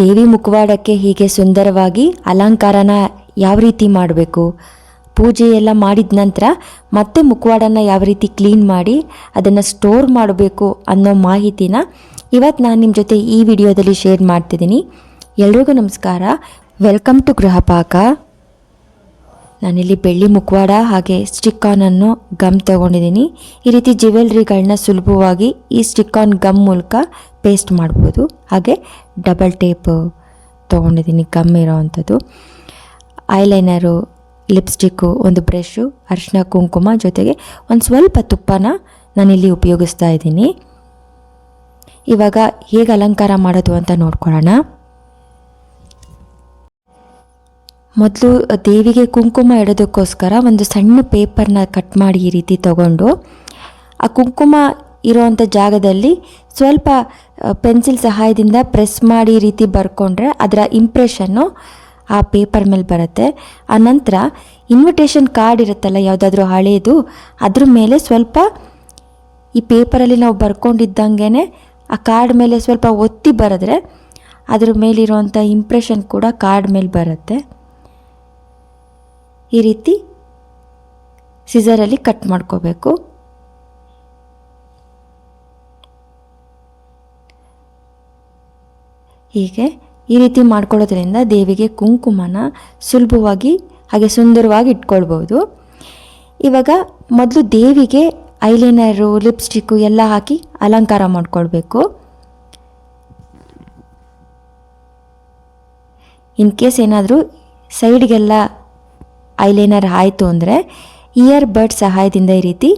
ದೇವಿ ಮುಖವಾಡಕ್ಕೆ ಹೀಗೆ ಸುಂದರವಾಗಿ ಅಲಂಕಾರನ ಯಾವ ರೀತಿ ಮಾಡಬೇಕು? ಪೂಜೆ ಎಲ್ಲ ಮಾಡಿದ ನಂತರ ಮತ್ತೆ ಮುಖವಾಡನ ಯಾವ ರೀತಿ ಕ್ಲೀನ್ ಮಾಡಿ ಅದನ್ನು ಸ್ಟೋರ್ ಮಾಡಬೇಕು ಅನ್ನೋ ಮಾಹಿತಿನ ಇವತ್ತು ನಾನು ನಿಮ್ಮ ಜೊತೆ ಈ ವಿಡಿಯೋದಲ್ಲಿ ಶೇರ್ ಮಾಡ್ತಿದ್ದೀನಿ. ಎಲ್ರಿಗೂ ನಮಸ್ಕಾರ. Welcome to Grihapaka. ನಾನಿಲ್ಲಿ ಬೆಳ್ಳಿ ಮುಖವಾಡ ಹಾಗೆ ಸ್ಟಿಕ್ ಅನ್ನು ಗಮ್ ತಗೊಂಡಿದ್ದೀನಿ. ಈ ರೀತಿ ಜ್ಯುವೆಲ್ರಿಗಳನ್ನ ಸುಲಭವಾಗಿ ಈ ಸ್ಟಿಕ್ ಆನ್ ಗಮ್ ಮೂಲಕ ಪೇಸ್ಟ್ ಮಾಡ್ಬೋದು. ಹಾಗೆ ಡಬಲ್ ಟೇಪ್ ತೊಗೊಂಡಿದ್ದೀನಿ ಗಮ್ ಇರೋವಂಥದ್ದು ಐಲೈನರು ಲಿಪ್ಸ್ಟಿಕ್ಕು ಒಂದು ಬ್ರಷು ಅರಿಶಿನ ಕುಂಕುಮ ಜೊತೆಗೆ ಒಂದು ಸ್ವಲ್ಪ ತುಪ್ಪನ ನಾನಿಲ್ಲಿ ಉಪಯೋಗಿಸ್ತಾ ಇದ್ದೀನಿ. ಇವಾಗ ಹೇಗೆ ಅಲಂಕಾರ ಮಾಡೋದು ಅಂತ ನೋಡ್ಕೊಳ್ಳೋಣ. ಮೊದಲು ದೇವಿಗೆ ಕುಂಕುಮ ಇಡೋದಕ್ಕೋಸ್ಕರ ಒಂದು ಸಣ್ಣ ಪೇಪರ್ನ ಕಟ್ ಮಾಡಿ ಈ ರೀತಿ ತಗೊಂಡು, ಆ ಕುಂಕುಮ ಇರೋವಂಥ ಜಾಗದಲ್ಲಿ ಸ್ವಲ್ಪ ಪೆನ್ಸಿಲ್ ಸಹಾಯದಿಂದ ಪ್ರೆಸ್ ಮಾಡಿ ಈ ರೀತಿ ಬರ್ಕೊಂಡ್ರೆ ಅದರ ಇಂಪ್ರೆಷನ್ನು ಆ ಪೇಪರ್ ಮೇಲೆ ಬರುತ್ತೆ. ಆ ನಂತರ ಇನ್ವಿಟೇಷನ್ ಕಾರ್ಡ್ ಇರುತ್ತಲ್ಲ, ಯಾವುದಾದ್ರೂ ಹಳೆಯದು ಅದ್ರ ಮೇಲೆ ಸ್ವಲ್ಪ ಈ ಪೇಪರಲ್ಲಿ ನಾವು ಬರ್ಕೊಂಡಿದ್ದಂಗೆ ಆ ಕಾರ್ಡ್ ಮೇಲೆ ಸ್ವಲ್ಪ ಒತ್ತಿ ಬರೆದ್ರೆ ಅದ್ರ ಮೇಲಿರುವಂಥ ಇಂಪ್ರೆಷನ್ ಕೂಡ ಕಾರ್ಡ್ ಮೇಲೆ ಬರುತ್ತೆ. ಈ ರೀತಿ ಸಿಸರಲ್ಲಿ ಕಟ್ ಮಾಡ್ಕೋಬೇಕು. ಹೀಗೆ ಈ ರೀತಿ ಮಾಡ್ಕೊಳ್ಳೋದ್ರಿಂದ ದೇವಿಗೆ ಕುಂಕುಮನ ಸುಲಭವಾಗಿ ಹಾಗೆ ಸುಂದರವಾಗಿ ಇಟ್ಕೊಳ್ಬೋದು. ಇವಾಗ ಮೊದಲು ದೇವಿಗೆ ಐಲೈನರು ಲಿಪ್ಸ್ಟಿಕ್ಕು ಎಲ್ಲ ಹಾಕಿ ಅಲಂಕಾರ ಮಾಡ್ಕೊಳ್ಬೇಕು. ಇನ್ ಕೇಸ್ ಏನಾದರೂ ಸೈಡ್ಗೆಲ್ಲ ಐಲೈನರ್ ಆಯಿತು ಅಂದರೆ ಇಯರ್ ಬಡ್ ಸಹಾಯದಿಂದ ಈ ರೀತಿ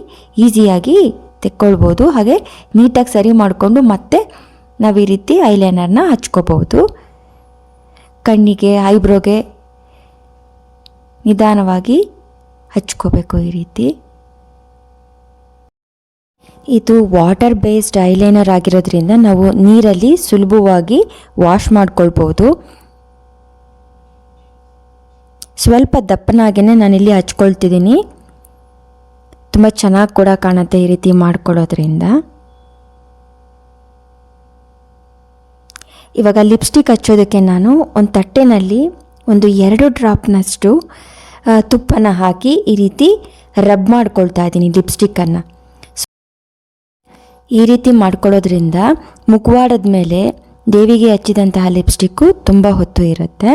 ಈಸಿಯಾಗಿ ತೆಕ್ಕೊಳ್ಬೋದು. ಹಾಗೆ ನೀಟಾಗಿ ಸರಿ ಮಾಡಿಕೊಂಡು ಮತ್ತೆ ನಾವು ಈ ರೀತಿ ಐಲೈನರ್ನ ಹಚ್ಕೋಬಹುದು. ಕಣ್ಣಿಗೆ ಐಬ್ರೋಗೆ ನಿಧಾನವಾಗಿ ಹಚ್ಕೋಬೇಕು ಈ ರೀತಿ. ಇದು ವಾಟರ್ ಬೇಸ್ಡ್ ಐಲೈನರ್ ಆಗಿರೋದ್ರಿಂದ ನಾವು ನೀರಲ್ಲಿ ಸುಲಭವಾಗಿ ವಾಶ್ ಮಾಡ್ಕೊಳ್ಬೋದು. ಸ್ವಲ್ಪ ದಪ್ಪನಾಗೇ ನಾನಿಲ್ಲಿ ಹಚ್ಕೊಳ್ತಿದ್ದೀನಿ. ತುಂಬ ಚೆನ್ನಾಗಿ ಕೂಡ ಕಾಣುತ್ತೆ ಈ ರೀತಿ ಮಾಡ್ಕೊಳ್ಳೋದ್ರಿಂದ ಇವಾಗ ಲಿಪ್ಸ್ಟಿಕ್ ಹಚ್ಚೋದಕ್ಕೆ ನಾನು ಒಂದು ತಟ್ಟೆನಲ್ಲಿ ಒಂದು ಎರಡು ಡ್ರಾಪ್ನಷ್ಟು ತುಪ್ಪನ ಹಾಕಿ ಈ ರೀತಿ ರಬ್ ಮಾಡ್ಕೊಳ್ತಾ ಇದ್ದೀನಿ ಲಿಪ್ಸ್ಟಿಕ್ಕನ್ನು ಈ ರೀತಿ ಮಾಡ್ಕೊಳ್ಳೋದ್ರಿಂದ ಮುಖವಾಡದ ಮೇಲೆ ದೇವಿಗೆ ಹಚ್ಚಿದಂತಹ ಲಿಪ್ಸ್ಟಿಕ್ಕು ತುಂಬ ಹೊತ್ತು ಇರುತ್ತೆ.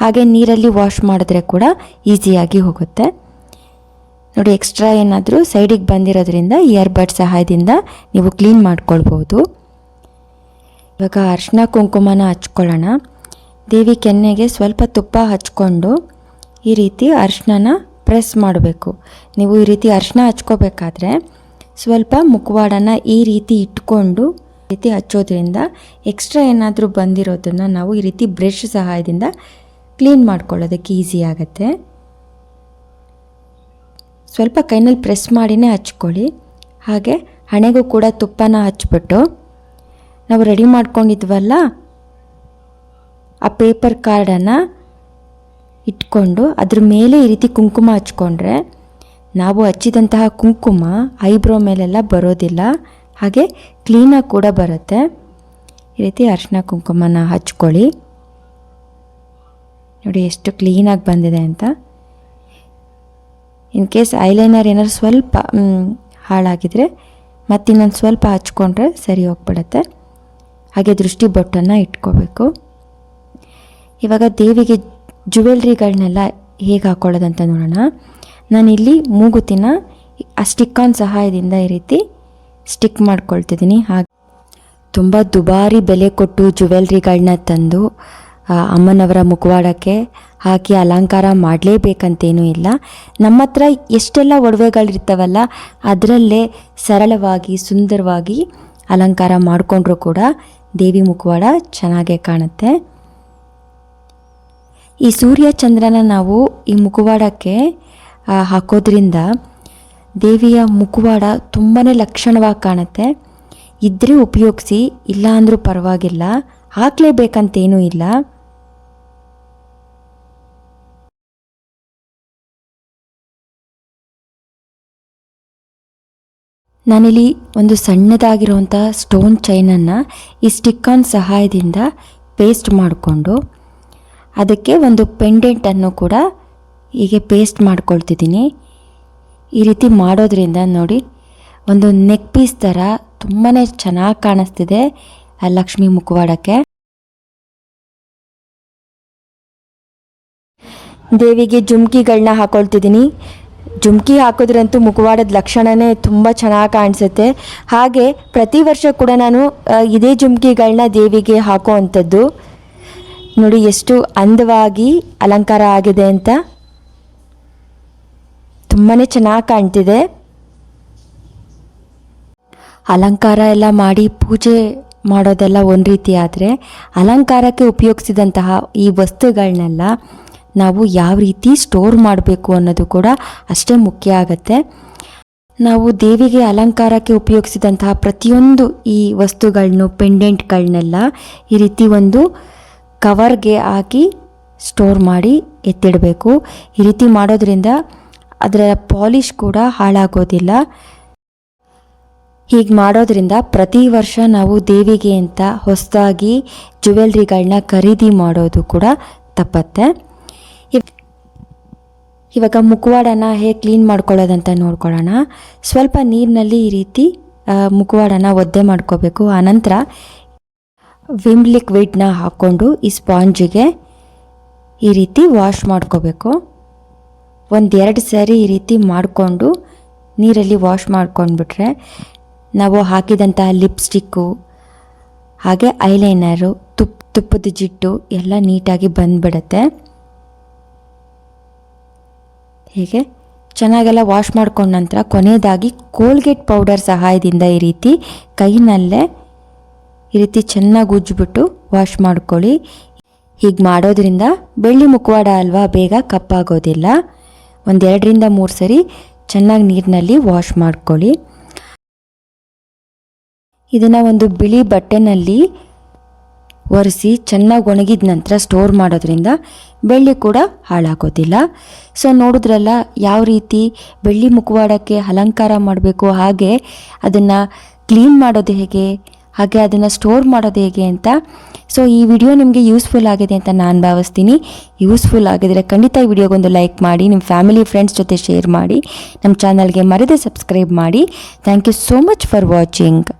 ಹಾಗೆ ನೀರಲ್ಲಿ ವಾಶ್ ಮಾಡಿದ್ರೆ ಕೂಡ ಈಸಿಯಾಗಿ ಹೋಗುತ್ತೆ. ನೋಡಿ ಎಕ್ಸ್ಟ್ರಾ ಏನಾದರೂ ಸೈಡಿಗೆ ಬಂದಿರೋದ್ರಿಂದ ಇಯರ್ಬಡ್ ಸಹಾಯದಿಂದ ನೀವು ಕ್ಲೀನ್ ಮಾಡ್ಕೊಳ್ಬೋದು. ಇವಾಗ ಅರ್ಶಿನ ಕುಂಕುಮನ ಹಚ್ಕೊಳ್ಳೋಣ. ದೇವಿ ಕೆನ್ನೆಗೆ ಸ್ವಲ್ಪ ತುಪ್ಪ ಹಚ್ಕೊಂಡು ಈ ರೀತಿ ಅರ್ಶಿನ ಪ್ರೆಸ್ ಮಾಡಬೇಕು. ನೀವು ಈ ರೀತಿ ಅರ್ಶಿನ ಹಚ್ಕೋಬೇಕಾದ್ರೆ ಸ್ವಲ್ಪ ಮುಖವಾಡನ ಈ ರೀತಿ ಇಟ್ಕೊಂಡು ರೀತಿ ಹಚ್ಚೋದ್ರಿಂದ ಎಕ್ಸ್ಟ್ರಾ ಏನಾದರೂ ಬಂದಿರೋದನ್ನು ನಾವು ಈ ರೀತಿ ಬ್ರಷ್ ಸಹಾಯದಿಂದ ಕ್ಲೀನ್ ಮಾಡ್ಕೊಳ್ಳೋದಕ್ಕೆ ಈಸಿ ಆಗುತ್ತೆ. ಸ್ವಲ್ಪ ಕೈನಲ್ಲಿ ಪ್ರೆಸ್ ಮಾಡಿನೇ ಹಚ್ಕೊಳ್ಳಿ. ಹಾಗೆ ಹಣೆಗೂ ಕೂಡ ತುಪ್ಪನ ಹಚ್ಬಿಟ್ಟು ನಾವು ರೆಡಿ ಮಾಡ್ಕೊಂಡಿದ್ವಲ್ಲ, ಆ ಪೇಪರ್ ಕಾರ್ಡನ್ನು ಇಟ್ಕೊಂಡು ಅದ್ರ ಮೇಲೆ ಈ ರೀತಿ ಕುಂಕುಮ ಹಚ್ಕೊಂಡ್ರೆ ನಾವು ಹಚ್ಚಿದಂತಹ ಕುಂಕುಮ ಐಬ್ರೋ ಮೇಲೆಲ್ಲ ಬರೋದಿಲ್ಲ, ಹಾಗೆ ಕ್ಲೀನಾಗಿ ಕೂಡ ಬರುತ್ತೆ. ಈ ರೀತಿ ಅರಿಶಿನ ಕುಂಕುಮನ ಹಚ್ಕೊಳ್ಳಿ. ನೋಡಿ ಎಷ್ಟು ಕ್ಲೀನಾಗಿ ಬಂದಿದೆ ಅಂತ. ಇನ್ ಕೇಸ್ ಐಲೈನರ್ ಏನಾದ್ರು ಸ್ವಲ್ಪ ಹಾಳಾಗಿದ್ರೆ ಮತ್ತೆ ಇನ್ನೊಂದು ಸ್ವಲ್ಪ ಹಚ್ಕೊಂಡ್ರೆ ಸರಿ ಹೋಗ್ಬಿಡತ್ತೆ. ಹಾಗೆ ದೃಷ್ಟಿ ಬೊಟ್ಟನ್ನು ಇಟ್ಕೋಬೇಕು. ಇವಾಗ ದೇವಿಗೆ ಜುವೆಲ್ರಿಗಳನ್ನೆಲ್ಲ ಹೇಗೆ ಹಾಕೊಳ್ಳೋದಂತ ನೋಡೋಣ. ನಾನಿಲ್ಲಿ ಮೂಗುತಿನ ಆ ಸ್ಟಿಕ್ ಆನ್ ಸಹಾಯದಿಂದ ಈ ರೀತಿ ಸ್ಟಿಕ್ ಮಾಡ್ಕೊಳ್ತಿದ್ದೀನಿ. ಹಾಗೆ ತುಂಬ ದುಬಾರಿ ಬೆಲೆ ಕೊಟ್ಟು ಜುವೆಲ್ರಿಗಳನ್ನ ತಂದು ಅಮ್ಮನವರ ಮುಖವಾಡಕ್ಕೆ ಹಾಕಿ ಅಲಂಕಾರ ಮಾಡಲೇಬೇಕಂತೇನೂ ಇಲ್ಲ. ನಮ್ಮ ಹತ್ರ ಎಷ್ಟೆಲ್ಲ ಒಡವೆಗಳಿರ್ತಾವಲ್ಲ, ಅದರಲ್ಲೇ ಸರಳವಾಗಿ, ಸುಂದರವಾಗಿ ಅಲಂಕಾರ ಮಾಡಿಕೊಂಡ್ರೂ ಕೂಡ ದೇವಿ ಮುಖವಾಡ ಚೆನ್ನಾಗೇ ಕಾಣುತ್ತೆ. ಈ ಸೂರ್ಯ ಚಂದ್ರನ ನಾವು ಈ ಮುಖವಾಡಕ್ಕೆ ಹಾಕೋದ್ರಿಂದ ದೇವಿಯ ಮುಖವಾಡ ತುಂಬಾ ಲಕ್ಷಣವಾಗಿ ಕಾಣುತ್ತೆ. ಇದ್ರೆ ಉಪಯೋಗಿಸಿ ಇಲ್ಲ ಅಂದರೂ ಪರವಾಗಿಲ್ಲ. ಹಾಕಲೇಬೇಕಂತೇನೂ ಇಲ್ಲ. ನಾನಿಲ್ಲಿ ಒಂದು ಸಣ್ಣದಾಗಿರುವಂಥ ಸ್ಟೋನ್ ಚೈನನ್ನು ಈ ಸ್ಟಿಕ್ಕಾನ್ ಸಹಾಯದಿಂದ ಪೇಸ್ಟ್ ಮಾಡಿಕೊಂಡು ಅದಕ್ಕೆ ಒಂದು ಪೆಂಡೆಂಟನ್ನು ಕೂಡ ಹೀಗೆ ಪೇಸ್ಟ್ ಮಾಡ್ಕೊಳ್ತಿದ್ದೀನಿ. ಈ ರೀತಿ ಮಾಡೋದ್ರಿಂದ ನೋಡಿ, ಒಂದು ನೆಕ್ ಪೀಸ್ ಥರ ತುಂಬಾ ಚೆನ್ನಾಗಿ ಕಾಣಿಸ್ತಿದೆ ಆ ಲಕ್ಷ್ಮಿ ಮುಖವಾಡಕ್ಕೆ. ದೇವಿಗೆ ಜುಮ್ಕಿಗಳನ್ನ ಹಾಕೊಳ್ತಿದ್ದೀನಿ. ಜುಮ್ಕಿ ಹಾಕೋದ್ರಂತೂ ಮುಖವಾಡದ ಲಕ್ಷಣನೇ ತುಂಬ ಚೆನ್ನಾಗಿ ಕಾಣಿಸುತ್ತೆ. ಹಾಗೆ ಪ್ರತಿ ವರ್ಷ ಕೂಡ ನಾನು ಇದೇ ಜುಮ್ಕಿಗಳನ್ನ ದೇವಿಗೆ ಹಾಕೋ ಅಂಥದ್ದು ನೋಡಿ ಎಷ್ಟು ಅಂದವಾಗಿ ಅಲಂಕಾರ ಆಗಿದೆ ಅಂತ. ತುಂಬಾ ಚೆನ್ನಾಗಿ ಕಾಣ್ತಿದೆ. ಅಲಂಕಾರ ಎಲ್ಲ ಮಾಡಿ ಪೂಜೆ ಮಾಡೋದೆಲ್ಲ ಒಂದು ರೀತಿ ಆದರೆ ಅಲಂಕಾರಕ್ಕೆ ಉಪಯೋಗಿಸಿದಂತಹ ಈ ವಸ್ತುಗಳನ್ನೆಲ್ಲ ನಾವು ಯಾವ ರೀತಿ ಸ್ಟೋರ್ ಮಾಡಬೇಕು ಅನ್ನೋದು ಕೂಡ ಅಷ್ಟೇ ಮುಖ್ಯ ಆಗುತ್ತೆ. ನಾವು ದೇವಿಗೆ ಅಲಂಕಾರಕ್ಕೆ ಉಪಯೋಗಿಸಿದಂತಹ ಪ್ರತಿಯೊಂದು ಈ ವಸ್ತುಗಳನ್ನು ಪೆಂಡೆಂಟ್ಗಳನ್ನೆಲ್ಲ ಈ ರೀತಿ ಒಂದು ಕವರ್ಗೆ ಹಾಕಿ ಸ್ಟೋರ್ ಮಾಡಿ ಎತ್ತಿಡಬೇಕು. ಈ ರೀತಿ ಮಾಡೋದ್ರಿಂದ ಅದರ ಪಾಲಿಷ್ ಕೂಡ ಹಾಳಾಗೋದಿಲ್ಲ. ಹೀಗೆ ಮಾಡೋದ್ರಿಂದ ಪ್ರತಿ ವರ್ಷ ನಾವು ದೇವಿಗೆ ಅಂತ ಹೊಸದಾಗಿ ಜುವೆಲ್ರಿಗಳನ್ನ ಖರೀದಿ ಮಾಡೋದು ಕೂಡ ತಪ್ಪತ್ತೆ. ಇವಾಗ ಮುಖವಾಡನ ಹೇಗೆ ಕ್ಲೀನ್ ಮಾಡ್ಕೊಳ್ಳೋದಂತ ನೋಡ್ಕೊಳ್ಳೋಣ. ಸ್ವಲ್ಪ ನೀರಿನಲ್ಲಿ ಈ ರೀತಿ ಮುಖವಾಡನ ಒದ್ದೆ ಮಾಡ್ಕೋಬೇಕು. ಆನಂತರ ವಿಮ್ ಲಿಕ್ವಿಡ್ನ ಹಾಕ್ಕೊಂಡು ಈ ಸ್ಪಾಂಜಿಗೆ ಈ ರೀತಿ ವಾಶ್ ಮಾಡ್ಕೋಬೇಕು. ಒಂದೆರಡು ಸಾರಿ ಈ ರೀತಿ ಮಾಡಿಕೊಂಡು ನೀರಲ್ಲಿ ವಾಶ್ ಮಾಡ್ಕೊಂಡ್ಬಿಟ್ರೆ ನಾವು ಹಾಕಿದಂತಹ ಲಿಪ್ಸ್ಟಿಕ್ಕು, ಹಾಗೆ ಐಲೈನರು ತುಪ್ಪ ತುಪ್ಪದ ಜಿಟ್ಟು ಎಲ್ಲ ನೀಟಾಗಿ ಬಂದ್ಬಿಡುತ್ತೆ. ಹೀಗೆ? ಚೆನ್ನಾಗೆಲ್ಲ ವಾಶ್ ಮಾಡ್ಕೊಂಡ ನಂತರ ಕೊನೆಯದಾಗಿ ಕೋಲ್ಗೇಟ್ ಪೌಡರ್ ಸಹಾಯದಿಂದ ಈ ರೀತಿ ಕೈನಲ್ಲೇ ಈ ರೀತಿ ಚೆನ್ನಾಗಿ ಉಜ್ಜಿಬಿಟ್ಟು ವಾಶ್ ಮಾಡ್ಕೊಳ್ಳಿ. ಹೀಗೆ ಮಾಡೋದ್ರಿಂದ ಬೆಳ್ಳಿ ಮುಖವಾಡ ಅಲ್ವಾ ಬೇಗ ಕಪ್ಪಾಗೋದಿಲ್ಲ. ಒಂದೆರಡರಿಂದ ಮೂರು ಸರಿ ಚೆನ್ನಾಗಿ ನೀರಿನಲ್ಲಿ ವಾಶ್ ಮಾಡ್ಕೊಳ್ಳಿ. ಇದನ್ನು ಒಂದು ಬಿಳಿ ಬಟ್ಟೆನಲ್ಲಿ ಒರೆಸಿ ಚೆನ್ನಾಗಿ ಒಣಗಿದ ನಂತರ ಸ್ಟೋರ್ ಮಾಡೋದ್ರಿಂದ ಬೆಳ್ಳಿ ಕೂಡ ಹಾಳಾಗೋದಿಲ್ಲ. ಸೊ ನೋಡಿದ್ರಲ್ಲ ಯಾವ ರೀತಿ ಬೆಳ್ಳಿ ಮುಖವಾಡಕ್ಕೆ ಅಲಂಕಾರ ಮಾಡಬೇಕು, ಹಾಗೆ ಅದನ್ನು ಕ್ಲೀನ್ ಮಾಡೋದು ಹೇಗೆ, ಹಾಗೆ ಅದನ್ನು ಸ್ಟೋರ್ ಮಾಡೋದು ಹೇಗೆ ಅಂತ. ಸೊ ಈ ವಿಡಿಯೋ ನಿಮಗೆ ಯೂಸ್ಫುಲ್ ಆಗಿದೆ ಅಂತ ನಾನು ಭಾವಿಸ್ತೀನಿ. ಯೂಸ್ಫುಲ್ ಆಗಿದರೆ ಖಂಡಿತ ಈ ವಿಡಿಯೋಗೊಂದು ಲೈಕ್ ಮಾಡಿ ನಿಮ್ಮ ಫ್ಯಾಮಿಲಿ ಫ್ರೆಂಡ್ಸ್ ಜೊತೆ ಶೇರ್ ಮಾಡಿ ನಮ್ಮ ಚಾನಲ್ಗೆ ಮರೆದೇ ಸಬ್ಸ್ಕ್ರೈಬ್ ಮಾಡಿ. Thank you so much for watching